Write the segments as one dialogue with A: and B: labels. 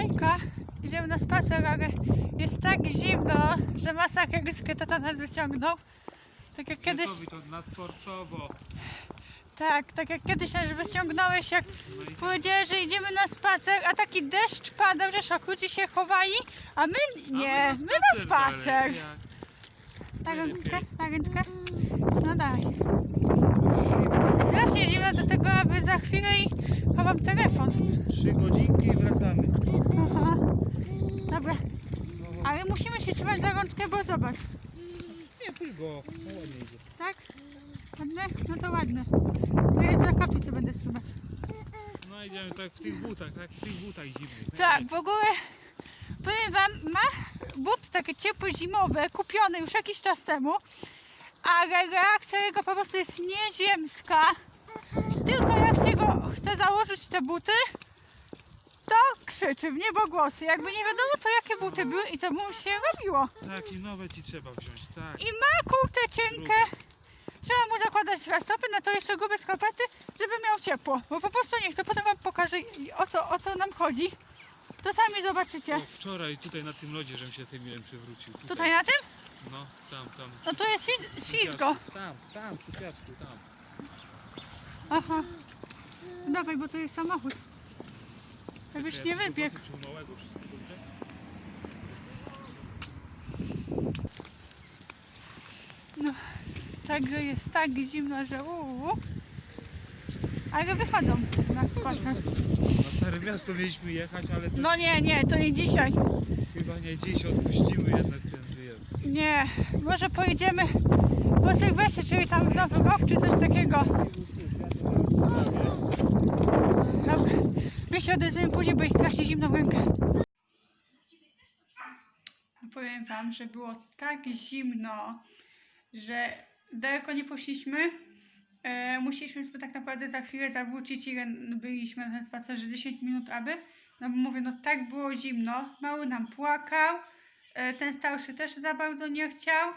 A: Hejka, idziemy na spacer, ale jest tak zimno, że masakra jakby tata nas wyciągnął. Tak jak kiedyś,
B: to na sportowo.
A: tak, tak jak kiedyś nas wyciągnąłeś, jak
B: No
A: powiedziałeś, że idziemy na spacer, a taki deszcz padał, że szokuci się chowali, a my nie, my na spacer. Na
B: Najlepiej.
A: na ręczkę. No daj. Strasznie zimno do tego, aby za chwilę i chowam telefon.
B: Trzy godzinki i wracamy.
A: Aha. Dobra. Ale musimy się trzymać za rączkę, bo zobacz.
B: Nie, pójdź go. No ładnie idzie.
A: Tak? Ładne? No to ładne. To ja dla sobie będę trzymać.
B: No idziemy tak w tych butach, tak? W tych butach zimnych.
A: Tak, w ogóle powiem wam, ma but takie ciepłe zimowe, kupione już jakiś czas temu, ale reakcja jego po prostu jest nieziemska. Tylko jak się chce założyć te buty, to krzyczy w niebogłosy. Jakby nie wiadomo co jakie buty były i co mu się robiło.
B: Tak, i nowe ci trzeba wziąć, tak.
A: I ma kurtę cienkę. Trzeba mu zakładać rastopy, na to jeszcze grube skarpety, żeby miał ciepło. Bo po prostu niech to potem wam pokażę o co, o co nam chodzi. To sami zobaczycie.
B: O, wczoraj tutaj na tym lodzie, żebym się Sejmiłem przywrócił. Tutaj.
A: Tutaj na tym?
B: No, tam, tam.
A: No to jest ślizgo.
B: Tam, tam, przy piasku, tam.
A: Aha. Dawaj, bo to jest samochód. Żebyś nie wybiegł. No, także jest tak zimno, że uuu. Ale wychodzą na spacer.
B: Na Stare Miasto mieliśmy jechać, ale coś,
A: No nie, nie, to nie dzisiaj.
B: chyba nie dziś odpuścimy jednak ten wyjazd.
A: Nie, może pojedziemy po Sylwestrze, czyli tam w Nowy Rok, czy coś takiego. Dobra, my się odezwiemy później, bo jest strasznie zimno w rękę. Powiem wam, że było tak zimno, że daleko nie poszliśmy. E, musieliśmy tak naprawdę za chwilę zawrócić ile byliśmy na ten spacerze 10 minut aby. No bo mówię, no tak było zimno, mały nam płakał, e, ten starszy też za bardzo nie chciał.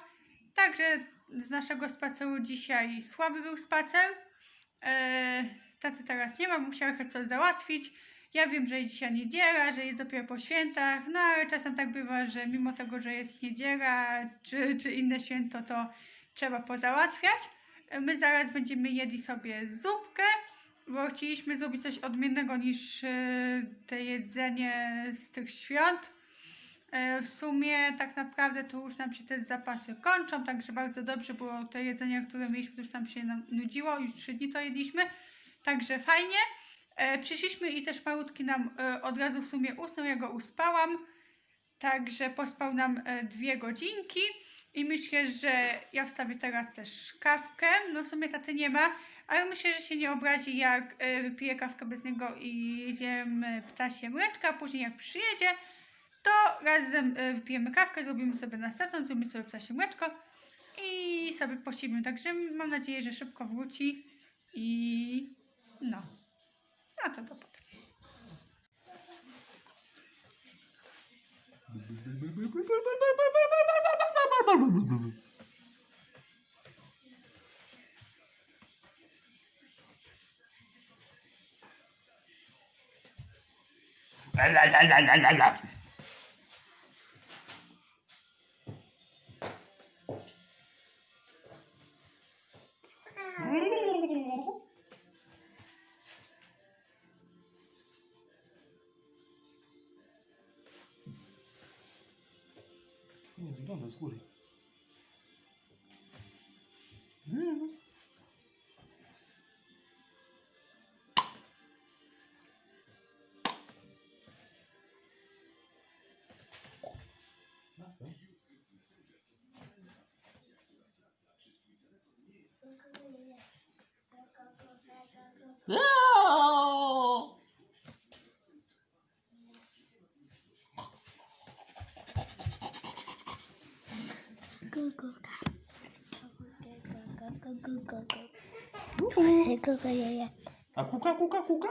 A: Także z naszego spaceru dzisiaj słaby był spacer. E, taty teraz nie ma, musiał jechać coś załatwić. Ja wiem, że jest dzisiaj niedziela, że jest dopiero po świętach, no ale czasem tak bywa, że mimo tego, że jest niedziela czy, czy inne święto, to trzeba pozałatwiać. My zaraz będziemy jedli sobie zupkę, bo chcieliśmy zrobić coś odmiennego niż e, te jedzenie z tych świąt. E, W sumie tak naprawdę to już nam się te zapasy kończą, także bardzo dobrze było te jedzenie, które mieliśmy, to już nam się nudziło, już trzy dni to jedliśmy, także fajnie. E, Przyszliśmy i też malutki nam e, od razu w sumie usnął, ja go uspałam, także pospał nam e, dwie godzinki i myślę, że ja wstawię teraz też kawkę, no w sumie taty nie ma, ale myślę, że się nie obrazi jak e, wypiję kawkę bez niego i zjem ptasie mleczka, a później jak przyjedzie, to razem e, wypijemy kawkę, zrobimy sobie następną, zrobimy sobie ptasie mleczko i sobie posimy. Także mam nadzieję, że szybko wróci i No. Na to go potrafię. La, la, la, la, la, la. Mm-hmm. Do potem.
B: Nie, wygląda z góry. A kuka, kuka, kuka?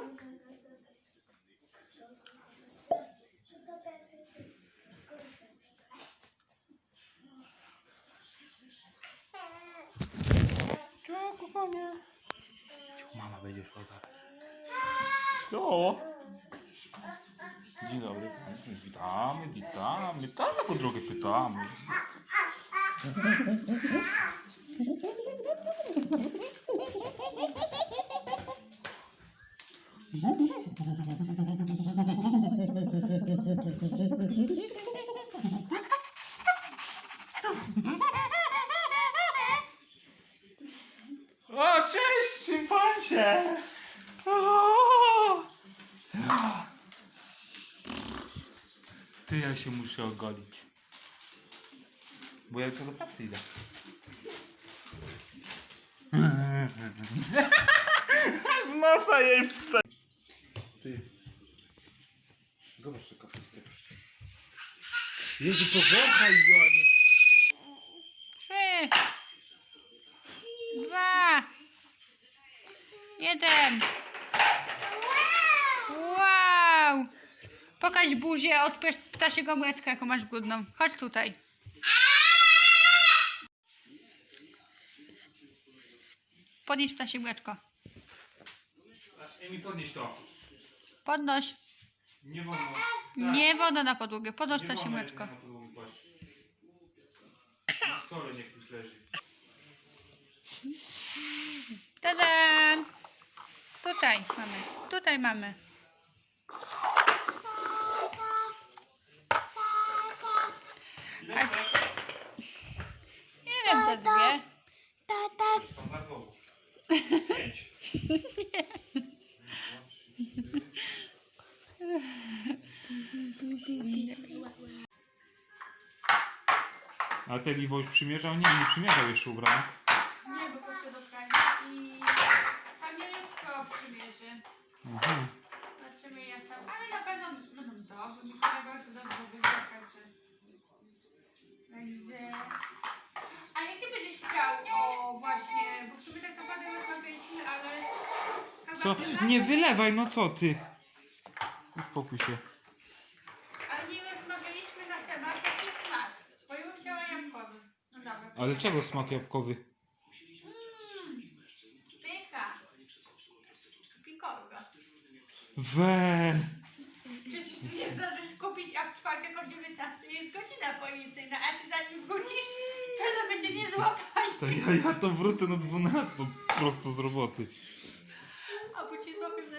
A: Co, kochanie?
B: Mama będzie szła zaraz. Co?
C: Dzień dobry. Witamy, witamy. Tak, taką drogę pytamy. O, cześć, szympansie! O! Ty, ja się muszę ogolić. Bo ja jutro do pracy idę. W nosa jej wce. Ty. Zobacz te kapustę. Jezu, powąchaj ją, a nie...
A: Trzy, dwa, jeden. Wow! Pokaż buzię, odpierz ptasiego mleczka, jaką masz brudną. Chodź tutaj. Podnieś ptasie mleczko.
C: Emi, podnieś to.
A: Podnoś.
C: Nie wolno.
A: Nie woda na podłogę, podnoś
C: Nie
A: mleczko.
C: jedzenia na stole niech już leży.
A: Tadam! Tutaj mamy, tutaj mamy. A s- Nie wiem, co dwie.
C: Tam na dwóch. Pięć. A ten Iwoś przymierzał? Nie, nie przymierzał jeszcze ubranek.
A: Nie, bo poszedł do prania i pamiętko przymierzy.
C: Aha.
A: Zobaczymy jak tam, ale na pewno będą dobrze, Mikołaj bardzo dobrze wygląda, także będzie... A jak ty będziesz chciał o właśnie, bo w sumie tak naprawdę rozmawialiśmy, ale... chyba
C: Co? Nie wylewaj, no co ty? Uspokój się.
A: Rozmawialiśmy na temat jaki smak, bo ja chciała jabłkowy. No dobra.
C: Ale czego smak jabłkowy?
A: Mmm, pyka. Pikorka.
C: We.
A: Przecież ty nie zdążysz kupić, a w czwartek o 19 jest godzina policyjna, a ty zanim wrócisz, to żeby cię nie złapali.
C: To ja, ja to wrócę na 12 prosto z roboty.
A: A bo cię złapią na,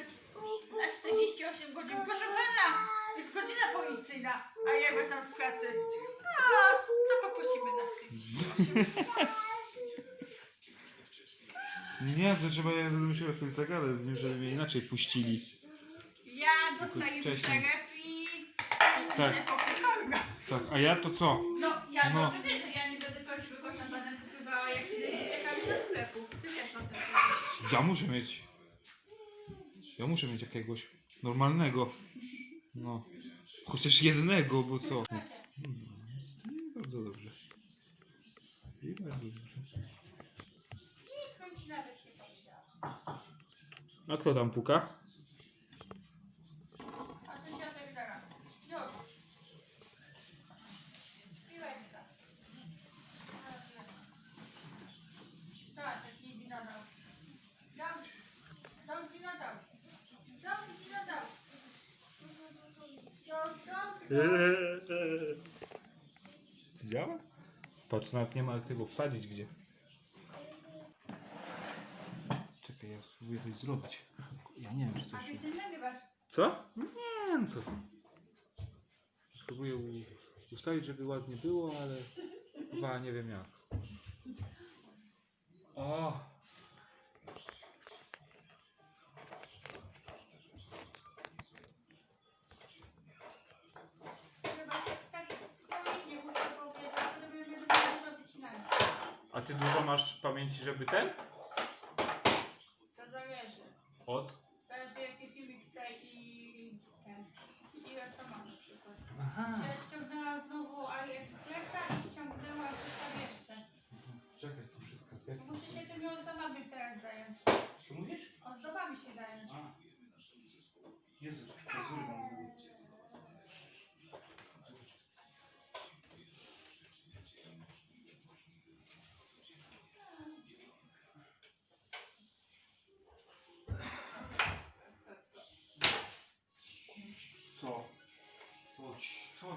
A: na 48 godzin. Proszę pana, jest godzina policyjna, a ja wracam z pracy. No, to poprosimy na 48.
C: Nie, to trzeba, ja będę musiał jakoś zagadać z nim, żeby mnie inaczej puścili.
A: Ja dostaję
C: wcześniej.
A: i...
C: Tak. Tak, a ja to co?
A: No, ja
C: No.
A: dobrze wiesz, że ja nie będę prawdziwego szampana kupowała, jak czekamy do sklepu. Ty wiesz o tym.
C: Ja muszę mieć. Ja muszę mieć jakiegoś normalnego. No. Chociaż jednego, bo co? Hmm, Bardzo dobrze. I bardzo dobrze. A kto tam puka?
A: A ty się tak zaraz. Już. Piłeczka. Tak, taki dinozaur. Don't, don't dinozaur. Don't dinozaur. Don't, don't.
C: Działa? Patrz, nawet nie ma tego wsadzić gdzie. Czekaj, ja spróbuję coś zrobić. Ja nie wiem, czy
A: A
C: coś...
A: ty się nagrywasz.
C: Co? Nie wiem, co to. Spróbuję u- ustawić, żeby ładnie było, ale chyba nie wiem jak. O! Pamięci, żeby ten?
A: To zależy.
C: Od?
A: Zależy jaki filmik chcę i ten. Ile co mam na przykład.
C: Aha.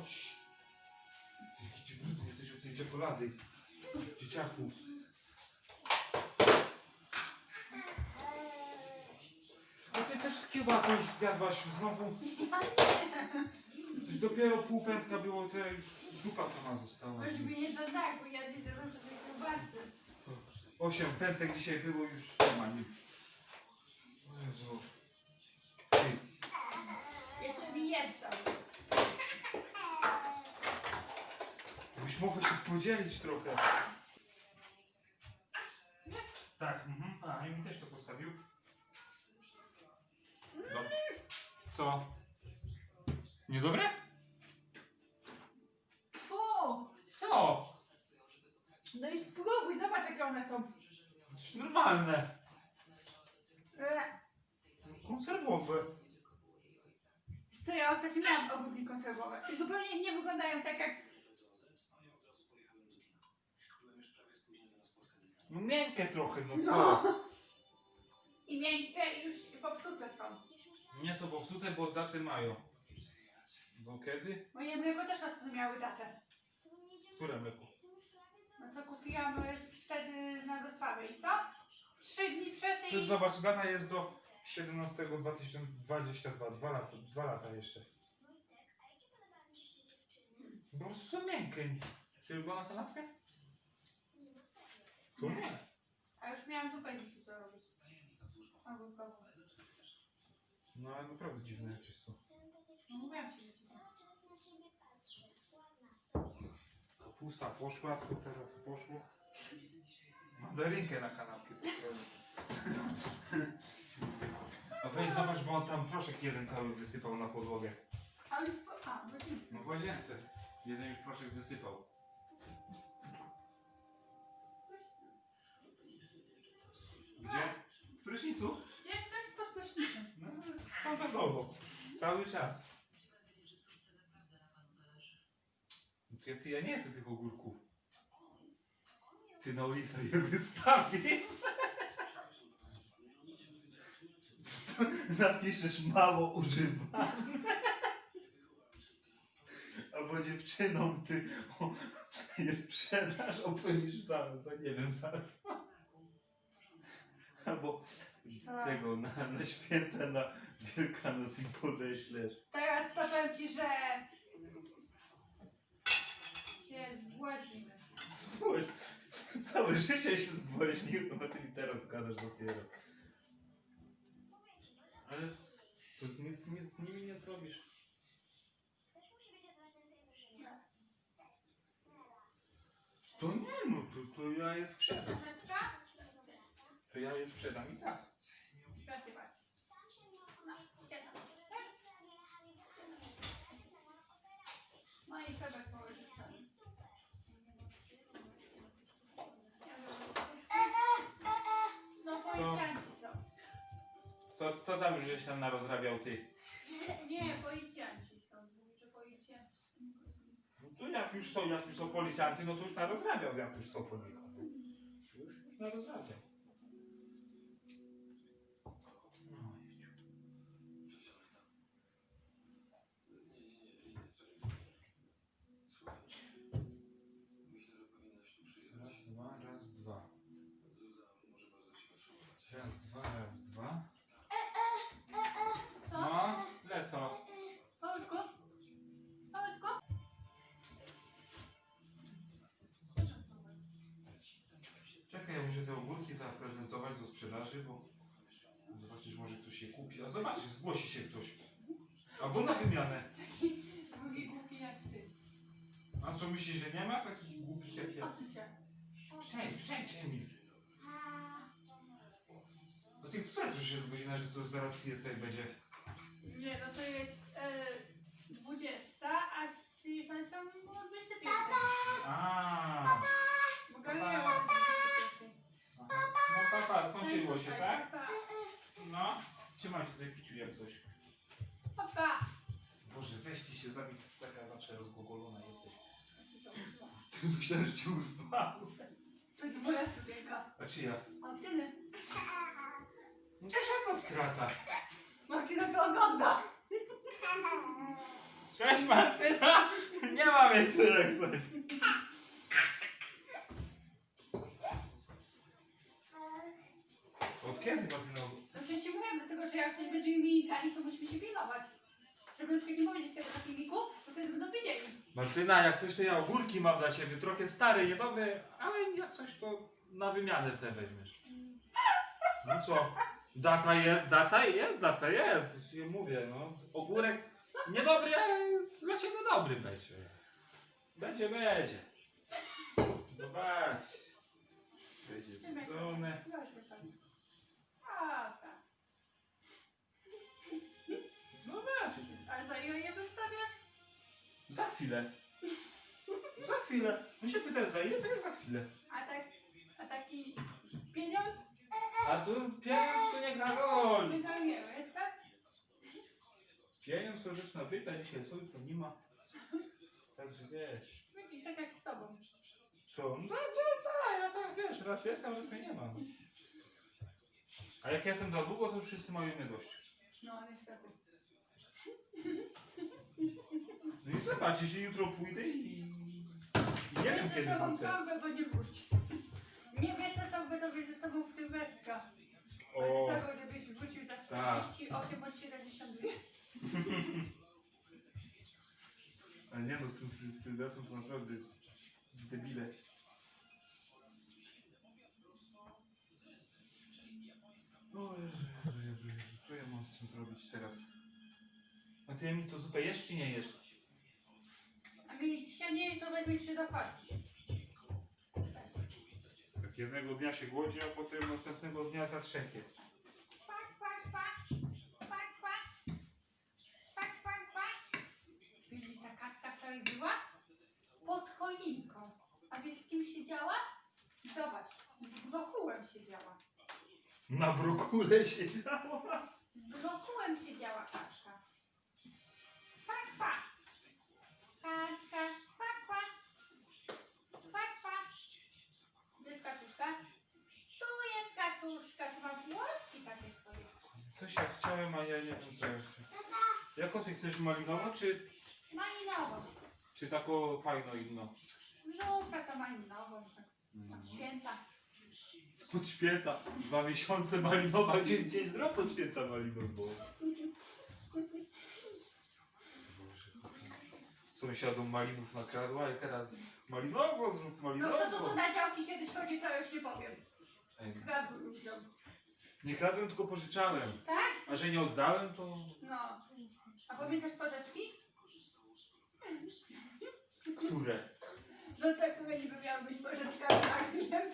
C: Jaki ty brudny jesteś od tej czekolady. Dzieciaku. A ty też kiełbasę już zjadłaś znowu? Dopiero pół pętka było, to już dupa sama została.
A: Weź mi nie tak, bo ja widzę że sobie kiełbasy.
C: Osiem pętek dzisiaj było już nie ma nic. Byś mogła się podzielić trochę. Tak, mhm. A, i mi też to postawił. No. Co? Niedobre?
A: Fu!
C: Co?
A: No i spróbuj, zobacz jakie one są.
C: Normalne.
A: E,
C: Konserwowe.
A: Wiesz Co ja ostatnio miałam ogórki konserwowe i zupełnie nie wyglądają tak jak...
C: No miękkie trochę, no co?
A: I miękkie już popsute są.
C: Nie są popsute, bo daty mają. Do kiedy?
A: Moje mleko też ostatnio miały datę.
C: Które mleko?
A: No co kupiłam z- wtedy na dostawę i co? Trzy dni przed
C: To
A: i...
C: zobacz, data jest do 17 2022, dwa lata, dwa lata jeszcze. Po prostu są miękkie. Czy była na kanapkę? To nie.
A: A już miałam zupę z nich co robić.
C: No ale naprawdę dziwne jakieś są.
A: No mówiłam ci, że ci tak.
C: Kapusta poszła, to teraz poszło. Mandarynkę na kanapkę. A weź zobacz, bo on tam proszek jeden cały wysypał na podłogę.
A: A już po... A, bo.
C: No w łazience. Jeden już proszek wysypał. Prysznicu?
A: Jest też pod prysznicem.
C: No standardowo. Cały czas. Ty, ty ja nie chcę tych ogórków. Ty na ulicę je wystawisz. Napiszesz mało używam. Albo dziewczynom ty o, je sprzedasz, opłyniesz za, za nie wiem za co. Albo tego na, na święta, na Wielkanoc im podeślesz.
A: Teraz powiem ci, że... się.
C: Spójrz, całe życie się zbłaźniło, a ty mi teraz gadasz dopiero. Ale to z- nic, nic z nimi nie zrobisz. To nie no, to, to ja je sprzedam. To ja je sprzedam i.
A: Proszę bardzo. No, siedem. No i położymy. No policjanci są.
C: Co, co tam żeś tam narozrabiał ty?
A: Nie, policjanci są. Mówi, że policjanci.
C: No to jak już są, jak już są policjanty, no to już narozrabiał, jak już są po nich. Już, już narozrabiał. Raz, dwa, raz, dwa.
A: Co?
C: No, lecą.
A: Powódku? Powódku?
C: Czekaj, ja muszę te ogórki zaprezentować do sprzedaży, bo zobaczysz, może ktoś je kupi. A zobaczysz, zgłosi się zaraz CSI będzie?
A: Nie, no to jest e, 20, a season są o 25.
C: A,
A: Bo galuję o 25.
C: No papa, skończyło się, tak?
A: Papa.
C: No. Trzymaj się tutaj piciu jak coś.
A: Papa.
C: Boże, weź ci się zabić, taka zawsze rozgogolona jesteś. Ty myślałem, że cię urwało.
A: To nie moja sukienka.
C: A czy ja?
A: A ty
C: No to żadna strata.
A: Marcina to ogląda.
C: Cześć Martyna! Nie mamy tu jak coś. Od kiedy Martyna?
A: No przecież ci mówiłam, dlatego że jak coś będziemy mieli grali, to musimy się pilnować. Żeby na przykład nie powiedzieć tego na filmiku, bo wtedy będą wiedzieli.
C: Martyna, jak coś to ja ogórki mam dla ciebie. Trochę stare, niedobre, ale jak coś to na wymianę se weźmiesz. No co? Data jest, data jest, data jest. Już ci mówię, no. Ogórek niedobry, ale dla ciebie dobry będzie. Będzie, będzie. Zobacz. Będzie zjedzone.
A: Proszę pani. A, tak.
C: Zobacz.
A: Ale za ile je wystawiasz?
C: Za chwilę. Za chwilę. My się pytasz za ile, to jest za chwilę.
A: A tak, a taki pieniądz?
C: A tu pieniądz to nie gra roli.
A: Jest tak?
C: Pieniądz to rzecz nabyta, dzisiaj co jutro nie ma. Także wiesz.
A: Jakiś tak jak z tobą.
C: Co? No tak, tak, tak, ja tak wiesz, raz jestem, raz mnie nie ma. No. A jak ja jestem za długo, to wszyscy mają mnie dość.
A: No, niestety.
C: No i zobacz, jeśli jutro pójdę i... i nie wiem
A: ze
C: kiedy
A: sobą
C: wrócę.
A: ciągle, bo nie wróci. Nie wiesz, co to będą mieć ze sobą w Sylwestra.
C: O,
A: Czego, wrócił za
C: Tak.
A: 48 bądź 72.
C: ale nie no, z tym z Sylwestrem to naprawdę debile. O Jezu, Jezu, Jezu, Jezu, co ja mam z tym zrobić teraz? A ty mi to zupę jesz czy nie jesz?
A: A mi ścianie to weźmie się zapłacić.
C: Tak jednego dnia się głodzi, a potem następnego dnia za trzecie.
A: Pak, pak, pak. Pak, pak. Pak, pak, pak. Widzisz, ta kartka wczoraj była? Pod choinką. A wiesz, z kim siedziała? Zobacz, z brokułem siedziała.
C: Na brokule siedziała.
A: Z brokułem siedziała
C: Coś ja chciałem, a ja nie wiem co jeszcze. Jako ty chcesz malinowo, czy,
A: Malinową.
C: czy taką fajną inną?
A: Żółta to malinową. tak. Od święta.
C: Pod święta. Dwa miesiące malinowa, dzień, dzień zrób pod święta malinowo. Sąsiadom malinów nakradła i teraz malinowo zrób
A: No to co
C: malinowo.
A: tu na działki kiedyś chodzi, to już nie powiem.
C: Ej,
A: ludziom.
C: Nie kradłem, tylko pożyczałem.
A: Tak?
C: A że nie oddałem, to...
A: No. A pamiętasz porzeczki?
C: Które?
A: No tak, które niby miały być porzeczkami, a nie.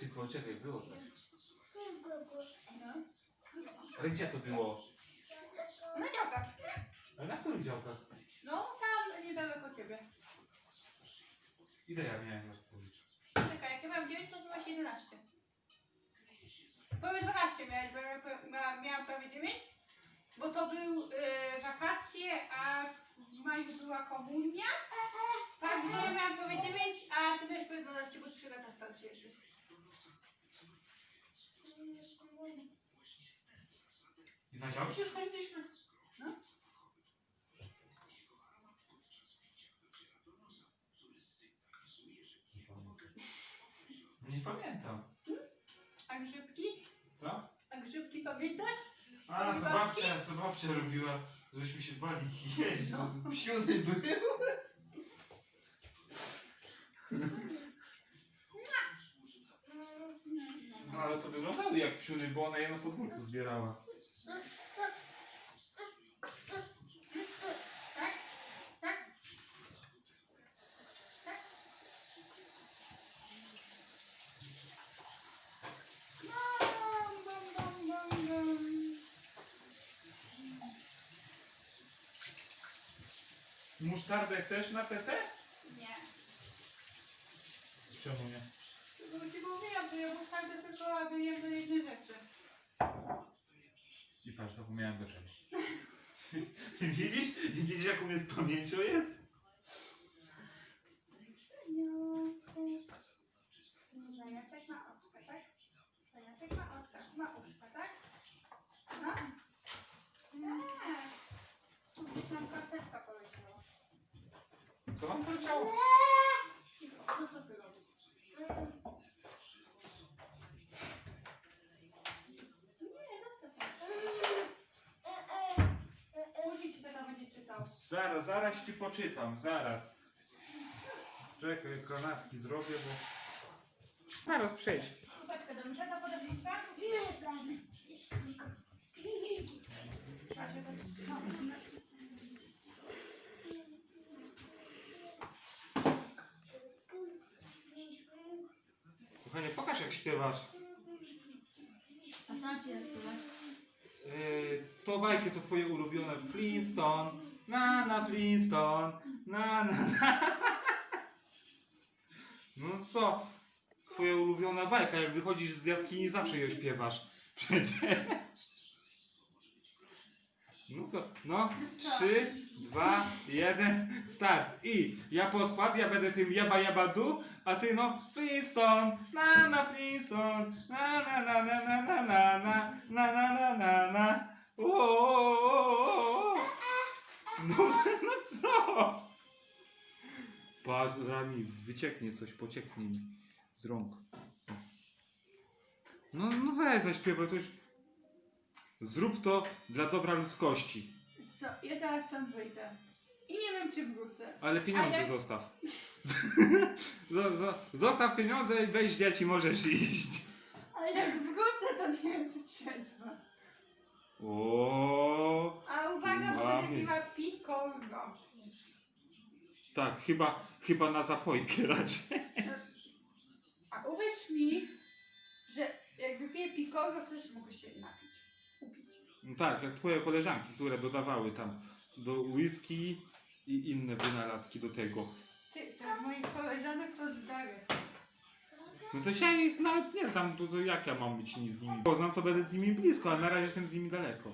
C: Ty poczekaj, było coś.
A: No.
C: Ale gdzie to było?
A: Na działkach.
C: Ale na których działkach?
A: No, tam niedaleko ciebie.
C: Ile ja miałem na tym?
A: Czekaj, jak ja miałam 9, to ty masz 11. Prawie 12 miałeś, bo ja miałam prawie 9. Bo to był y, wakacje, a w maju była komunia. Także ja miałam prawie 9, a ty miałeś prawie 12, bo 3 lata starszy jesteś.
C: I na działki już chodziliśmy?
A: Grzybki pamiętasz?
C: A,
A: Co
C: co
A: babci?
C: babcia, co babcia robiła, żeśmy się bali jeść, tu psiuny były. No ale to wyglądały jak psiuny, bo ona je na podwórku zbierała. Musztardę chcesz na TT?
A: Nie.
C: Czemu nie?
A: Bo ci mówiłam, że ja muszę tylko, aby jem do jednej rzeczy.
C: I patrz, zapomniałem do czego. Widzisz? Widzisz jaką jest pamięcią jest?
A: Zajączek ma oczka, tak? Zajączek ma oczka, ma uszka, tak? No. Tak. Gdzieś mam kartę
C: Co wam poleciało?
A: No co ty robisz? Nie, zostaw. Później ci tata będzie czytał.
C: Zaraz, zaraz ci poczytam, zaraz. Czekaj, kanapki zrobię, bo... Zaraz przejdź.
A: Kubeczkę do myszaka podasz listę? Patrz, jak to- no.
C: Kochanie, pokaż jak śpiewasz.
A: A cię zaśpiewać.
C: Yy, to bajki to twoje ulubione Flintstone. Na na Flintstone. Na na na. No co? Twoja ulubiona bajka, jak wychodzisz z jaskini zawsze ją śpiewasz. Przecież. No co? No, trzy, dwa, jeden, start. I ja podpadł, ja będę tym jaba jaba du, a ty no Flintstone, na na Flintstone, na na na na na na na na na na na na na o, o, o, o, o. No, no co? Patrz, zaraz mi wycieknie coś, pocieknie mi z rąk. No, no weź zaśpiewaj coś. Zrób to dla dobra ludzkości.
A: Co? Ja teraz tam wyjdę. I nie wiem, czy wrócę.
C: Ale pieniądze
A: Ale-
C: zostaw. zo, zo, zostaw pieniądze i weź dzieci, możesz iść.
A: Ale jak wrócę, to nie wiem, czy trzeźwa.
C: O,
A: A uwaga, bo
C: Mamy.
A: będę piła pikolgo.
C: tak, chyba, chyba na zapojkę raczej.
A: A uwierz mi, że jak wypiję pikolgo, to też mogę się napić. Upić.
C: No tak, jak twoje koleżanki, które dodawały tam do whisky i inne wynalazki do tego.
A: Ty, to moich koleżanek to zdary.
C: No to się ja ich nawet nie znam, to, to jak ja mam być z nimi? Poznam to będę z nimi blisko, a na razie jestem z nimi daleko.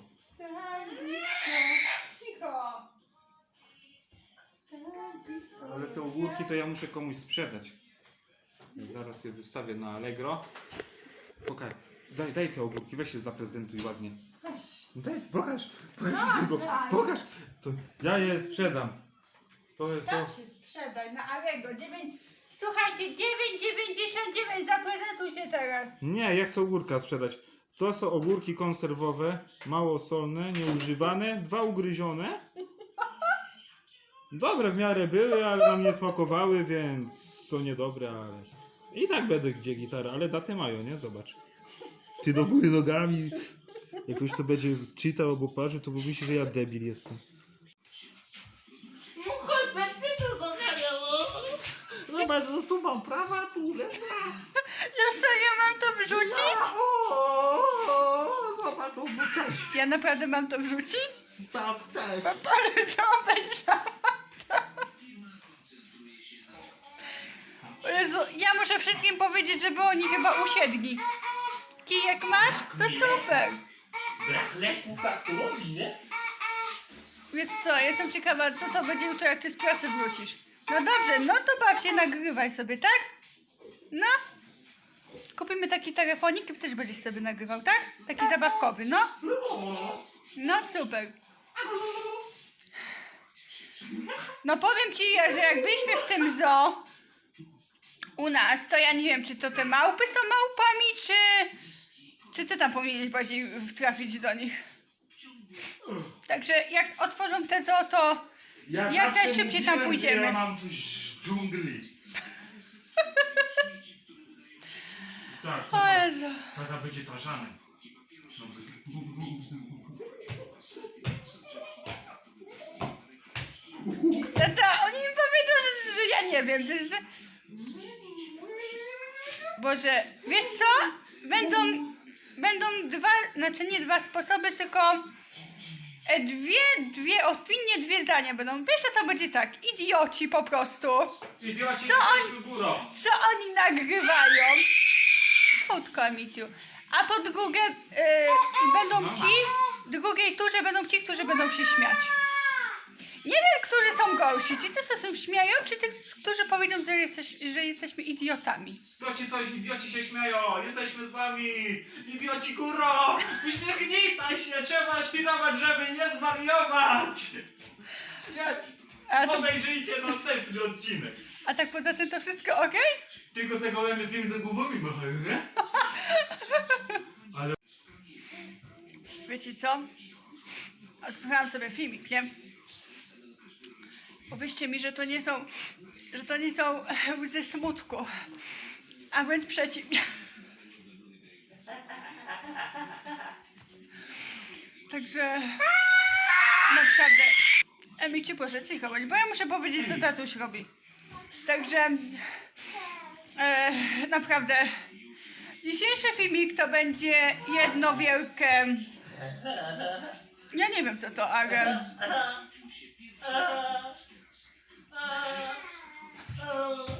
C: Ale te ogórki to ja muszę komuś sprzedać. Zaraz je wystawię na Allegro. Pokaż, daj, daj te ogórki, weź je zaprezentuj ładnie.
A: Weź.
C: Daj, pokaż, pokaż tego, pokaż. To ja je sprzedam. To, to,
A: się sprzedaj na Allegro. 9... Słuchajcie, 9,99 zaprezentuj się teraz.
C: nie, ja chcę ogórka sprzedać. To są ogórki konserwowe, mało solne, nieużywane, dwa ugryzione. Dobre w miarę były, ale nam nie smakowały, więc są niedobre, ale... I tak będę gdzie gitarę, ale daty mają, nie? Zobacz. Ty do góry nogami. Jak ktoś to będzie czytał albo patrzył, to pomyśli, że ja debil jestem.
D: Tu mam prawa, tu lewa.
A: Ja serio mam to wrzucić?
D: O, zobacz, tu bo też.
A: Ja naprawdę mam to wrzucić?
D: Tak, też.
A: Ale to obejrzałam. O Jezu, ja muszę wszystkim powiedzieć, żeby oni chyba usiedli. Kijek masz? To super.
D: Brak leków tak to robi, nie?
A: Wiesz co, jestem ciekawa, co to będzie jutro, jak ty z pracy wrócisz. No dobrze, no to baw się, nagrywaj sobie, tak? No. Kupimy taki telefonik i też będziesz sobie nagrywał, tak? Taki zabawkowy, no. No super. No powiem ci, że jak byliśmy w tym zoo u nas, to ja nie wiem, czy to te małpy są małpami, czy, czy ty tam powinieneś bardziej trafić do nich. Także jak otworzą te zoo, to
D: Ja
A: Jak
D: zawsze
A: najszybciej tam
D: mówiłem,
A: pójdziemy.
D: Ja mam coś z dżungli.
C: Tak,
A: o Jezu.
C: tata będzie tarzanem.
A: Tata, oni mi powiedzą, że, że ja nie wiem. Że, że... Boże, wiesz co? Będą, będą dwa, znaczy nie dwa sposoby, tylko e, dwie, dwie opinie, dwie zdania będą. Pierwsze to będzie tak, idioci po prostu.
C: Idioci,
A: Co on-. Co oni nagrywają? Skutko, Miciu. A po drugie e, będą ci, w drugiej turze będą ci, którzy będą się śmiać. Nie wiem, którzy są gorsi. Ci, co się śmieją, czy ci, którzy powiedzą, że, jesteś, że jesteśmy idiotami.
C: To ci coś, idioci się śmieją, jesteśmy z wami, idioci górą, uśmiechnijcie się, trzeba świrować, żeby nie zwariować.
D: Ja,
A: A, to,
C: Obejrzyjcie następny odcinek.
A: a tak poza tym to wszystko ok?
C: Tylko tego mamy tym do głowami machają, nie?
A: Wiecie co? Słuchałam sobie filmik, nie? Powiedzcie mi, że to nie są, że to nie są łzy smutku, a wręcz przeciwnie. Także naprawdę Emicie proszę cicho bądź, bo ja muszę powiedzieć, co tatuś robi. Także e, naprawdę dzisiejszy filmik to będzie jedno wielkie ja nie wiem co to, ale
D: oh,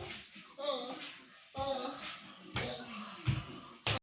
D: oh, oh.